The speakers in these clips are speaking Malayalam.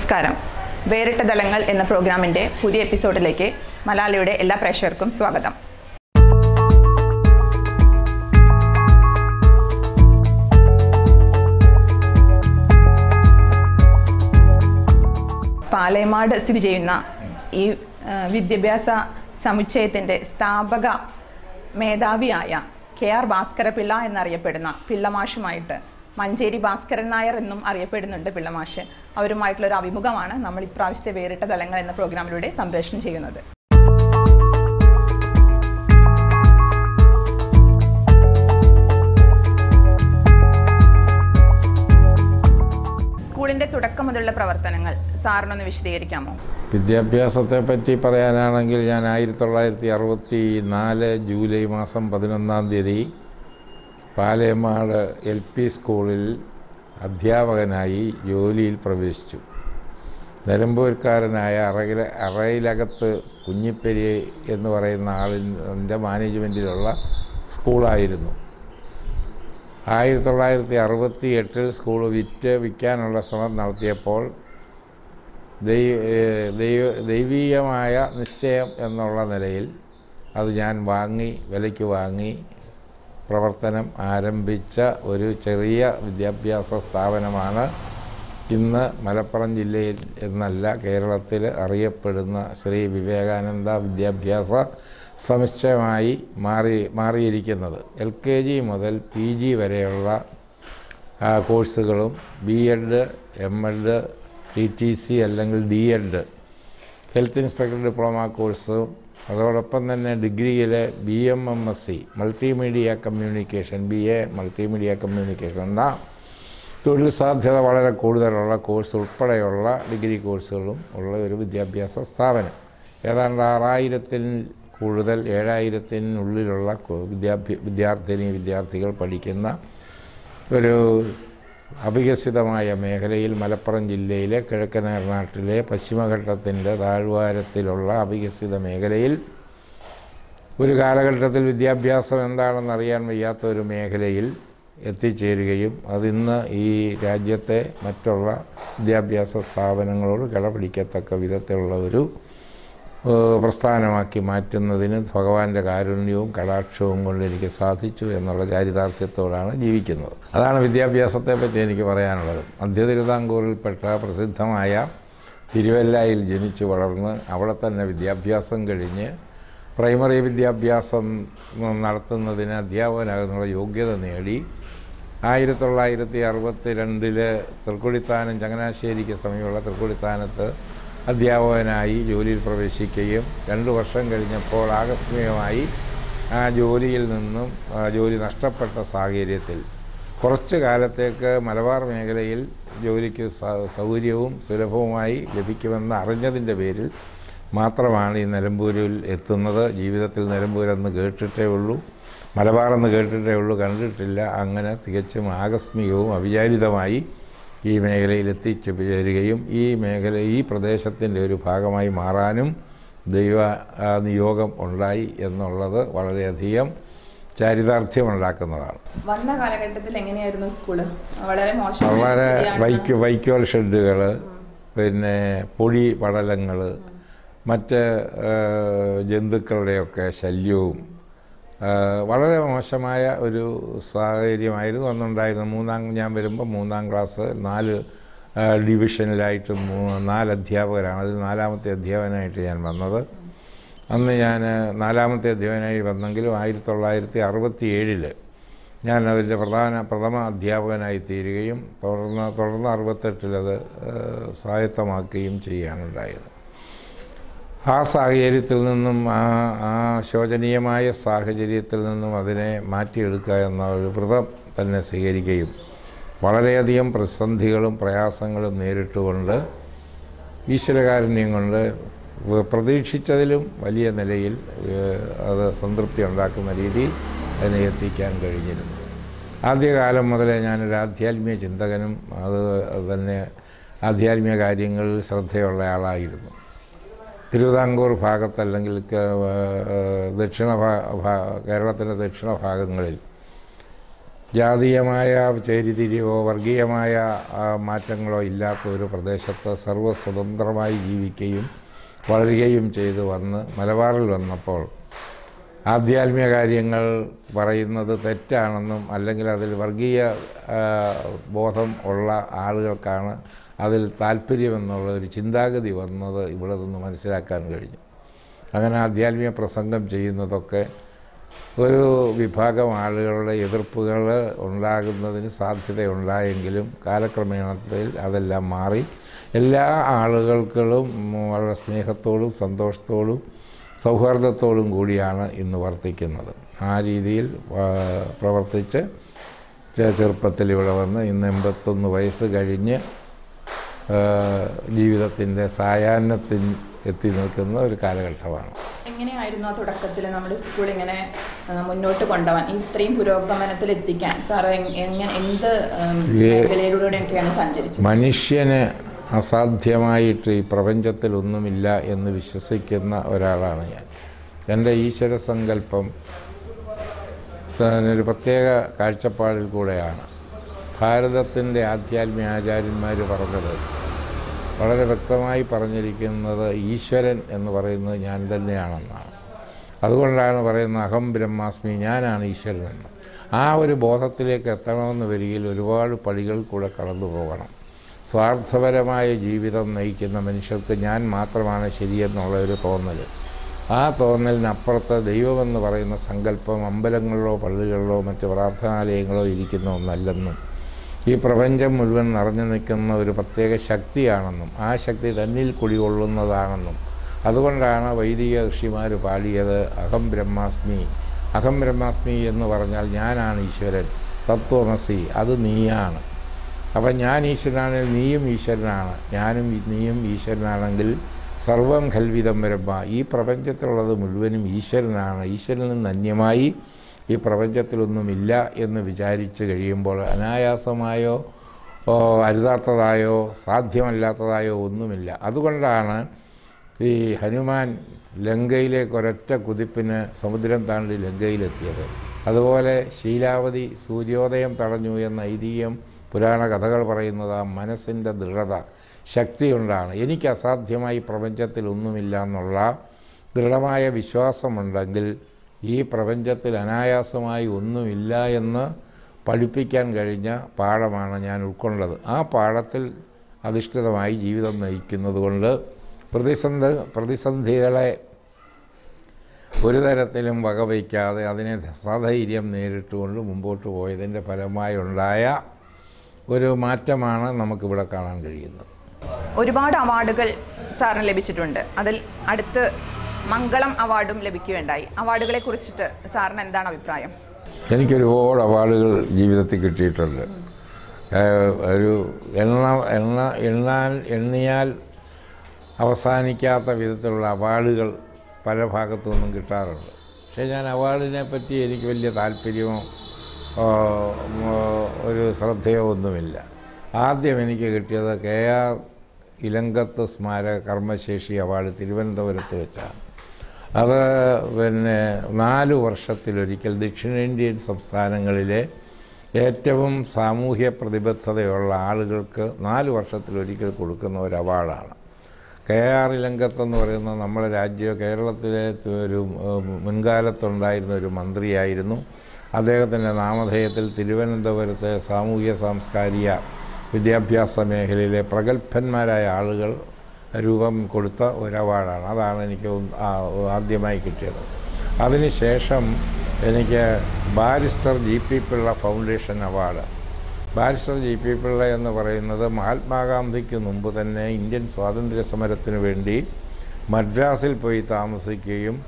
നമസ്കാരം. വേറിട്ട തലങ്ങൾ എന്ന പ്രോഗ്രാമിന്റെ പുതിയ എപ്പിസോഡിലേക്ക് മലാലയുടെ എല്ലാ പ്രേക്ഷകർക്കും സ്വാഗതം. പാലേമാട് സ്ഥിതി ചെയ്യുന്ന ഈ വിദ്യാഭ്യാസ സമുച്ചയത്തിന്റെ സ്ഥാപക മേധാവിയായ കെ ആർ ഭാസ്കരപിള്ള എന്നറിയപ്പെടുന്ന പിള്ളമാഷുമായിട്ട് മഞ്ചേരി ഭാസ്കരൻ നായർ എന്നും അറിയപ്പെടുന്നുണ്ട് പിള്ളമാഷ്. അവരുമായിട്ടുള്ള ഒരു അഭിമുഖമാണ് നമ്മൾ ഇപ്രാവശ്യത്തെ വേറിട്ട തലങ്ങൾ എന്ന പ്രോഗ്രാമിലൂടെ സംപ്രേഷണം ചെയ്യുന്നത്. സ്കൂളിന്റെ തുടക്കം മുതലുള്ള പ്രവർത്തനങ്ങൾ സാറിനൊന്ന് വിശദീകരിക്കാമോ? വിദ്യാഭ്യാസത്തെ പറ്റി പറയാനാണെങ്കിൽ ഞാൻ ആയിരത്തി തൊള്ളായിരത്തി അറുപത്തി നാല് ജൂലൈ മാസം പതിനൊന്നാം തീയതി പാലേമാട് എൽ പി സ്കൂളിൽ അധ്യാപകനായി ജോലിയിൽ പ്രവേശിച്ചു. നിലമ്പൂർക്കാരനായ അറയില അറയിലകത്ത് കുഞ്ഞിപ്പെരി എന്ന് പറയുന്ന ആളിന്റെ മാനേജ്മെന്റിലുള്ള സ്കൂളായിരുന്നു. ആയിരത്തി തൊള്ളായിരത്തി അറുപത്തി എട്ടിൽ സ്കൂൾ വിറ്റ് വിൽക്കാനുള്ള ശ്രമം നടത്തിയപ്പോൾ ദൈവ ദൈവ ദൈവീയമായ നിശ്ചയം എന്നുള്ള നിലയിൽ അത് ഞാൻ വാങ്ങി വിലയ്ക്ക് വാങ്ങി പ്രവർത്തനം ആരംഭിച്ച ഒരു ചെറിയ വിദ്യാഭ്യാസ സ്ഥാപനമാണ് ഇന്ന് മലപ്പുറം ജില്ലയിൽ എന്നല്ല കേരളത്തിൽ അറിയപ്പെടുന്ന ശ്രീ വിവേകാനന്ദ വിദ്യാഭ്യാസ സമുച്ചയമായി മാറി മാറിയിരിക്കുന്നത്. എൽ കെ ജി മുതൽ പി ജി വരെയുള്ള കോഴ്സുകളും B Ed M Ed T T C അല്ലെങ്കിൽ D Ed health inspector diploma കോഴ്സും അതോടൊപ്പം തന്നെ ഡിഗ്രിയിൽ B M M S C multimedia communication B A multimedia communication എന്ന തൊഴിൽ സാധ്യത വളരെ കൂടുതലുള്ള കോഴ്സ് ഉൾപ്പെടെയുള്ള ഡിഗ്രി കോഴ്സുകളും ഉള്ള ഒരു വിദ്യാഭ്യാസ സ്ഥാപനം. ഏതാണ്ട് ആറായിരത്തിൽ കൂടുതൽ ഏഴായിരത്തിനുള്ളിലുള്ള വിദ്യാഭ്യ വിദ്യാർത്ഥിനി വിദ്യാർത്ഥികൾ പഠിക്കുന്ന ഒരു അവികസിതമായ മേഖലയിൽ മലപ്പുറം ജില്ലയിലെ കിഴക്കൻ എറണാട്ടിലെ പശ്ചിമഘട്ടത്തിന്റെ താഴ്വാരത്തിലുള്ള അവികസിത മേഖലയിൽ ഒരു കാലഘട്ടത്തിൽ വിദ്യാഭ്യാസം എന്താണെന്ന് അറിയാൻ വയ്യാത്ത ഒരു മേഖലയിൽ എത്തിച്ചേരുകയും അതിന്ന് ഈ രാജ്യത്തെ മറ്റുള്ള വിദ്യാഭ്യാസ സ്ഥാപനങ്ങളോട് കിടപിടിക്കത്തക്ക വിധത്തിലുള്ള ഒരു പ്രസ്ഥാനമാക്കി മാറ്റുന്നതിന് ഭഗവാന്റെ കാരുണ്യവും കടാക്ഷവും കൊണ്ട് എനിക്ക് സാധിച്ചു എന്നുള്ള ചാരിതാർത്ഥ്യത്തോടാണ് ജീവിക്കുന്നത്. അതാണ് വിദ്യാഭ്യാസത്തെ പറ്റി എനിക്ക് പറയാനുള്ളത്. മധ്യ തിരുവിതാംകൂറിൽപ്പെട്ട പ്രസിദ്ധമായ തിരുവല്ലായിൽ ജനിച്ചു വളർന്ന് അവിടെ തന്നെ വിദ്യാഭ്യാസം കഴിഞ്ഞ് പ്രൈമറി വിദ്യാഭ്യാസം നടത്തുന്നതിന് അധ്യാപകനാകുന്നുള്ള യോഗ്യത നേടി ആയിരത്തി തൊള്ളായിരത്തി അറുപത്തി രണ്ടിൽ തൃക്കുടിത്താനം ചങ്ങനാശ്ശേരിക്ക് സമീപമുള്ള തൃക്കുടിത്താനത്ത് അധ്യാപകനായി ജോലിയിൽ പ്രവേശിക്കുകയും രണ്ട് വർഷം കഴിഞ്ഞപ്പോൾ ആകസ്മികമായി ആ ജോലിയിൽ നിന്നും ജോലി നഷ്ടപ്പെട്ട സാഹചര്യത്തിൽ കുറച്ച് കാലത്തേക്ക് മലബാർ മേഖലയിൽ ജോലിക്ക് സൗകര്യവും സുലഭവുമായി ലഭിക്കുമെന്ന് അറിഞ്ഞതിന്റെ പേരിൽ മാത്രമാണ് ഈ നിലമ്പൂരിൽ എത്തുന്നത്. ജീവിതത്തിൽ നിലമ്പൂരെന്ന് കേട്ടിട്ടേ ഉള്ളൂ. മലബാറെന്ന് കേട്ടിട്ടേ ഉള്ളൂ. കണ്ടിട്ടില്ല. അങ്ങനെ തികച്ചും ആകസ്മികവും അവിചാരിതമായി ഈ മേഖലയിൽ എത്തിച്ചു ചേരുകയും ഈ മേഖല ഈ പ്രദേശത്തിന്റെ ഒരു ഭാഗമായി മാറാനും ദൈവ നിയോഗം ഉണ്ടായി എന്നുള്ളത് വളരെയധികം ചാരിതാർത്ഥ്യമുണ്ടാക്കുന്നതാണ്. വന്ന കാലഘട്ടത്തിൽ എങ്ങനെയായിരുന്നു സ്കൂൾ? വളരെ മോശം വളരെ വൈക്ക് വൈക്കോൽ ഷെഡുകൾ പിന്നെ പൊടി പടലങ്ങൾ മറ്റ് ജന്തുക്കളുടെയൊക്കെ ശല്യവും വളരെ മോശമായ ഒരു സാഹചര്യമായിരുന്നു. അന്നുണ്ടായിരുന്നത് മൂന്നാം ഞാൻ വരുമ്പോൾ മൂന്നാം ക്ലാസ് നാല് ഡിവിഷനിലായിട്ട് നാല് അധ്യാപകരാണ്. അതിൽ നാലാമത്തെ അധ്യാപകനായിട്ട് ഞാൻ വന്നത്. അന്ന് ഞാൻ നാലാമത്തെ അധ്യാപകനായി വന്നെങ്കിലും ആയിരത്തി തൊള്ളായിരത്തി അറുപത്തി ഏഴിൽ ഞാൻ അതിന്റെ പ്രധാന പ്രഥമ അധ്യാപകനായി തീരുകയും തുടർന്ന് തുടർന്ന് അറുപത്തെട്ടിലത് സ്വായത്തമാക്കുകയും ചെയ്യാനുണ്ടായത്. ആ സാഹചര്യത്തിൽ നിന്നും ആ ആ ശോചനീയമായ സാഹചര്യത്തിൽ നിന്നും അതിനെ മാറ്റിയെടുക്കുക എന്ന ഒരു വ്രതം തന്നെ സ്വീകരിക്കുകയും വളരെയധികം പ്രതിസന്ധികളും പ്രയാസങ്ങളും നേരിട്ടുകൊണ്ട് ഈശ്വരകാരുണ്യം കൊണ്ട് പ്രതീക്ഷിച്ചതിലും വലിയ നിലയിൽ അത് സംതൃപ്തി ഉണ്ടാക്കുന്ന രീതിയിൽ അതിനെ എത്തിക്കാൻ കഴിഞ്ഞിരുന്നു. ആദ്യകാലം മുതലേ ഞാനൊരു ആധ്യാത്മിക ചിന്തകനും അത് തന്നെ ആധ്യാത്മിക കാര്യങ്ങളിൽ ശ്രദ്ധയുള്ള ആളായിരുന്നു. തിരുവിതാംകൂർ ഭാഗത്ത് അല്ലെങ്കിൽ ദക്ഷിണ കേരളത്തിന്റെ ദക്ഷിണ ഭാഗങ്ങളിൽ ജാതീയമായ ചേരിതിരിവോ വർഗീയമായ മാറ്റങ്ങളോ ഇല്ലാത്ത ഒരു പ്രദേശത്ത് സർവസ്വതന്ത്രമായി ജീവിക്കുകയും വളരുകയും ചെയ്തു വന്ന് മലബാറിൽ വന്നപ്പോൾ ആധ്യാത്മിക കാര്യങ്ങൾ പറയുന്നത് തെറ്റാണെന്നും അല്ലെങ്കിൽ അതിൽ വർഗീയ ബോധം ഉള്ള ആളുകൾക്കാണ് അതിൽ താല്പര്യമെന്നുള്ള ഒരു ചിന്താഗതി വന്നത് ഇവിടെ നിന്ന് മനസ്സിലാക്കാൻ കഴിഞ്ഞു. അങ്ങനെ ആധ്യാത്മിക പ്രസംഗം ചെയ്യുന്നതൊക്കെ ഒരു വിഭാഗം ആളുകളുടെ എതിർപ്പുകൾ ഉണ്ടാകുന്നതിന് സാധ്യതയുണ്ടായെങ്കിലും കാലക്രമേണത്തിൽ അതെല്ലാം മാറി. എല്ലാ ആളുകൾക്കും വളരെ സ്നേഹത്തോടും സന്തോഷത്തോടും സൗഹാർദ്ദത്തോടും കൂടിയാണ് ഇന്ന് വർത്തിക്കുന്നത്. ആ രീതിയിൽ പ്രവർത്തിച്ച് ചെറുപ്പത്തിൽ ഇവിടെ വന്ന് ഇന്ന് എൺപത്തൊന്ന് വയസ്സ് കഴിഞ്ഞ് ജീവിതത്തിന്റെ സായാഹ്നത്തിൽ എത്തി നിൽക്കുന്ന ഒരു കാലഘട്ടമാണ്. എങ്ങനെയായിരുന്നു ആ തുടക്കത്തിൽ നമ്മുടെ സ്കൂൾ ഇങ്ങനെ മുന്നോട്ട് കൊണ്ടുപോകാൻ ഇത്രയും പുരോഗമനത്തിൽ എത്തിക്കാൻ? സാർ എങ്ങനെ എന്ത് മേഖലയിലൂടെയൊക്കെയാണ് സഞ്ചരിച്ചത്? മനുഷ്യന് അസാധ്യമായിട്ട് ഈ പ്രപഞ്ചത്തിൽ ഒന്നുമില്ല എന്ന് വിശ്വസിക്കുന്ന ഒരാളാണ് ഞാൻ. എന്റെ ഈശ്വര സങ്കല്പം ഒരു പ്രത്യേക കാഴ്ചപ്പാടിൽ കൂടെയാണ്. ഭാരതത്തിന്റെ ആധ്യാത്മിക ആചാര്യന്മാർ പറഞ്ഞത് വളരെ വ്യക്തമായി പറഞ്ഞിരിക്കുന്നത് ഈശ്വരൻ എന്ന് പറയുന്നത് ഞാൻ തന്നെയാണെന്നാണ്. അതുകൊണ്ടാണ് പറയുന്നത് അഹം ബ്രഹ്മാസ്മി ഞാനാണ് ഈശ്വരൻ എന്ന്. ആ ഒരു ബോധത്തിലേക്ക് എത്തണമെന്ന് വരികയിൽ ഒരുപാട് പടികൾ കൂടെ കടന്നു പോകണം. സ്വാർത്ഥപരമായ ജീവിതം നയിക്കുന്ന മനുഷ്യർക്ക് ഞാൻ മാത്രമാണ് ശരിയെന്നുള്ള ഒരു തോന്നൽ ആ തോന്നലിനപ്പുറത്ത് ദൈവമെന്ന് പറയുന്ന സങ്കല്പം അമ്പലങ്ങളിലോ പള്ളികളിലോ മറ്റ് പ്രാർത്ഥനാലയങ്ങളോ ഇരിക്കുന്ന ഒന്നല്ലെന്നും ഈ പ്രപഞ്ചം മുഴുവൻ നിറഞ്ഞു നിൽക്കുന്ന ഒരു പ്രത്യേക ശക്തിയാണെന്നും ആ ശക്തി തന്നിൽ കുടികൊള്ളുന്നതാണെന്നും. അതുകൊണ്ടാണ് വൈദിക ഋഷിമാർ പാടിയത് അഹം ബ്രഹ്മാസ്മി. അഹം ബ്രഹ്മാസ്മി എന്ന് പറഞ്ഞാൽ ഞാനാണ് ഈശ്വരൻ തത്വമസി അത് നീയാണ്. അപ്പം ഞാൻ ഈശ്വരനാണെങ്കിൽ നീയും ഈശ്വരനാണ് ഞാനും നീയും ഈശ്വരനാണെങ്കിൽ സർവം കൽവിതം ബ്രഹ്മ. ഈ പ്രപഞ്ചത്തിലുള്ളത് മുഴുവനും ഈശ്വരനാണ്. ഈശ്വരനിൽ നിന്ന് അന്യമായി ഈ പ്രപഞ്ചത്തിലൊന്നുമില്ല എന്ന് വിചാരിച്ച് കഴിയുമ്പോൾ അനായാസമായോ അരുതാത്തതായോ സാധ്യമല്ലാത്തതായോ ഒന്നുമില്ല. അതുകൊണ്ടാണ് ഈ ഹനുമാൻ ലങ്കയിലേക്ക് ഒരൊറ്റ കുതിപ്പിന് സമുദ്രം താണ്ടി ലങ്കയിലെത്തിയത്. അതുപോലെ ശീലാവതി സൂര്യോദയം തടഞ്ഞു എന്ന ഐതിഹ്യം പുരാണ കഥകൾ പറയുന്നത് ആ മനസ്സിന്റെ ദൃഢത ശക്തിയുണ്ടാണ് എനിക്ക് അസാധ്യമായി പ്രപഞ്ചത്തിൽ ഒന്നുമില്ല എന്നുള്ള ദൃഢമായ വിശ്വാസമുണ്ടെങ്കിൽ ഈ പ്രപഞ്ചത്തിൽ അനായാസമായി ഒന്നുമില്ല എന്ന് പഠിപ്പിക്കാൻ കഴിഞ്ഞ പാഠമാണ് ഞാൻ ഉൾക്കൊണ്ടത്. ആ പാഠത്തിൽ അധിഷ്ഠിതമായി ജീവിതം നയിക്കുന്നത് കൊണ്ട് പ്രതിസന്ധി പ്രതിസന്ധികളെ ഒരു തരത്തിലും വകവയ്ക്കാതെ അതിനെ സധൈര്യം നേരിട്ടുകൊണ്ട് മുമ്പോട്ട് പോയതിന്റെ ഫലമായി ഉണ്ടായ ഒരു മാറ്റമാണ് നമുക്കിവിടെ കാണാൻ കഴിയുന്നത്. ഒരുപാട് അവാർഡുകൾ സാറിന് ലഭിച്ചിട്ടുണ്ട്. അതിൽ അടുത്ത് മംഗളം അവാർഡും ലഭിക്കുകയുണ്ടായി. അവാർഡുകളെ കുറിച്ചിട്ട് സാറിന് എന്താണ് അഭിപ്രായം? എനിക്ക് ഒരുപാട് അവാർഡുകൾ ജീവിതത്തിൽ കിട്ടിയിട്ടുണ്ട്. ഒരു എണ്ണ എണ്ണ എണ്ണാൻ എണ്ണിയാൽ അവസാനിക്കാത്ത വിധത്തിലുള്ള അവാർഡുകൾ പല ഭാഗത്തു നിന്നും കിട്ടാറുണ്ട്. പക്ഷേ ഞാൻ അവാർഡിനെ പറ്റി എനിക്ക് വലിയ താല്പര്യമോ ഒരു ശ്രദ്ധയോ ഒന്നുമില്ല. ആദ്യം എനിക്ക് കിട്ടിയത് കെ ആർ ഇലങ്കത്ത് സ്മാരക കർമ്മശേഷി അവാർഡ് തിരുവനന്തപുരത്ത് വെച്ചാണ്. അത് പിന്നെ നാല് വർഷത്തിലൊരിക്കൽ ദക്ഷിണേന്ത്യൻ സംസ്ഥാനങ്ങളിലെ ഏറ്റവും സാമൂഹ്യ പ്രതിബദ്ധതയുള്ള ആളുകൾക്ക് നാല് വർഷത്തിലൊരിക്കൽ കൊടുക്കുന്ന ഒരു അവാർഡാണ്. കെ ആർ ഇലങ്കത്തെന്ന് പറയുന്ന നമ്മുടെ രാജ്യ കേരളത്തിലെ ഒരു മുൻകാലത്തുണ്ടായിരുന്ന ഒരു മന്ത്രിയായിരുന്നു. അദ്ദേഹത്തിന്റെ നാമധേയത്തിൽ തിരുവനന്തപുരത്തെ സാമൂഹ്യ സാംസ്കാരിക വിദ്യാഭ്യാസ മേഖലയിലെ പ്രഗത്ഭന്മാരായ ആളുകൾ രൂപം കൊടുത്ത ഒരു അവാർഡാണ് അതാണ് എനിക്ക് ആദ്യമായി കിട്ടിയത്. അതിനുശേഷം എനിക്ക് barrister G P Pillai foundation award. Barrister G P Pillai എന്ന് പറയുന്നത് മഹാത്മാഗാന്ധിക്ക് മുമ്പ് തന്നെ ഇന്ത്യൻ സ്വാതന്ത്ര്യ സമരത്തിന് വേണ്ടി മദ്രാസിൽ പോയി താമസിക്കുകയും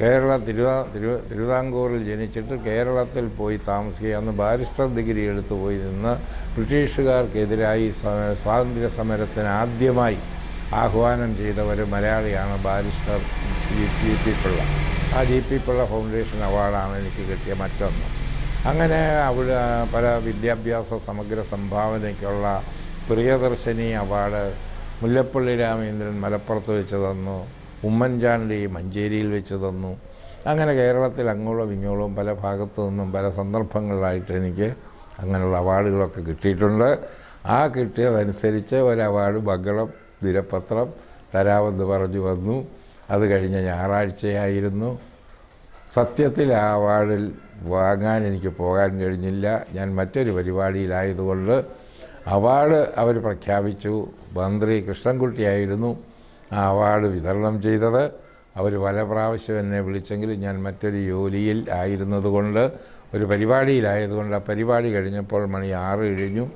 കേരള തിരുവാ തിരു തിരുവിതാംകൂറിൽ ജനിച്ചിട്ട് കേരളത്തിൽ പോയി താമസിക്കുക അന്ന് ബാരിസ്റ്റർ ഡിഗ്രി എടുത്തു പോയി നിന്ന് ബ്രിട്ടീഷുകാർക്കെതിരായി സ്വാതന്ത്ര്യ സമരത്തിന് ആദ്യമായി ആഹ്വാനം ചെയ്ത ഒരു മലയാളിയാണ് ബാരിസ്റ്റർ ജി പി പിള്ള ആ ജി പി പിള്ള ഫൗണ്ടേഷൻ അവാർഡാണ് എനിക്ക് കിട്ടിയ മറ്റൊന്ന്. അങ്ങനെ അവിടെ പല വിദ്യാഭ്യാസ സമഗ്ര സംഭാവനയ്ക്കുള്ള പ്രിയദർശിനി അവാർഡ് മുല്ലപ്പള്ളി രാമേന്ദ്രൻ മലപ്പുറത്ത് വെച്ച് തന്നു ഉമ്മൻചാണ്ടി മഞ്ചേരിയിൽ വെച്ച് തന്നു. അങ്ങനെ കേരളത്തിൽ അങ്ങോളം ഇങ്ങോളം പല ഭാഗത്തു നിന്നും പല സന്ദർഭങ്ങളിലായിട്ട് എനിക്ക് അങ്ങനെയുള്ള അവാർഡുകളൊക്കെ കിട്ടിയിട്ടുണ്ട്. ആ കിട്ടിയതനുസരിച്ച് ഒരു അവാർഡ് ബംഗളം ദിനപത്രം തരാമെന്ന് പറഞ്ഞു വന്നു. അത് കഴിഞ്ഞ ഞായറാഴ്ചയായിരുന്നു. സത്യത്തിൽ ആ അവാർഡിൽ വാങ്ങാൻ എനിക്ക് പോകാൻ കഴിഞ്ഞില്ല. ഞാൻ മറ്റൊരു പരിപാടിയിലായതുകൊണ്ട് അവാർഡ് അവർ പ്രഖ്യാപിച്ചു. മന്ത്രി കൃഷ്ണൻകുട്ടിയായിരുന്നു ആ അവാർഡ് വിതരണം ചെയ്തത്. അവർ പല പ്രാവശ്യം എന്നെ വിളിച്ചെങ്കിലും ഞാൻ മറ്റൊരു ജോലിയിൽ ആയിരുന്നതുകൊണ്ട് ഒരു പരിപാടിയിലായതുകൊണ്ട് ആ പരിപാടി കഴിഞ്ഞപ്പോൾ മണി ആറ് കഴിഞ്ഞു.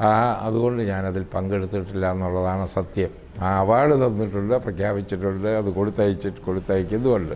ആ അതുകൊണ്ട് ഞാനതിൽ പങ്കെടുത്തിട്ടില്ല എന്നുള്ളതാണ് സത്യം. ആ അവാർഡ് തന്നിട്ടുണ്ട് പ്രഖ്യാപിച്ചിട്ടുണ്ട് അത് കൊടുത്തയച്ചിട്ട് കൊടുത്തയക്കുന്നുമുണ്ട്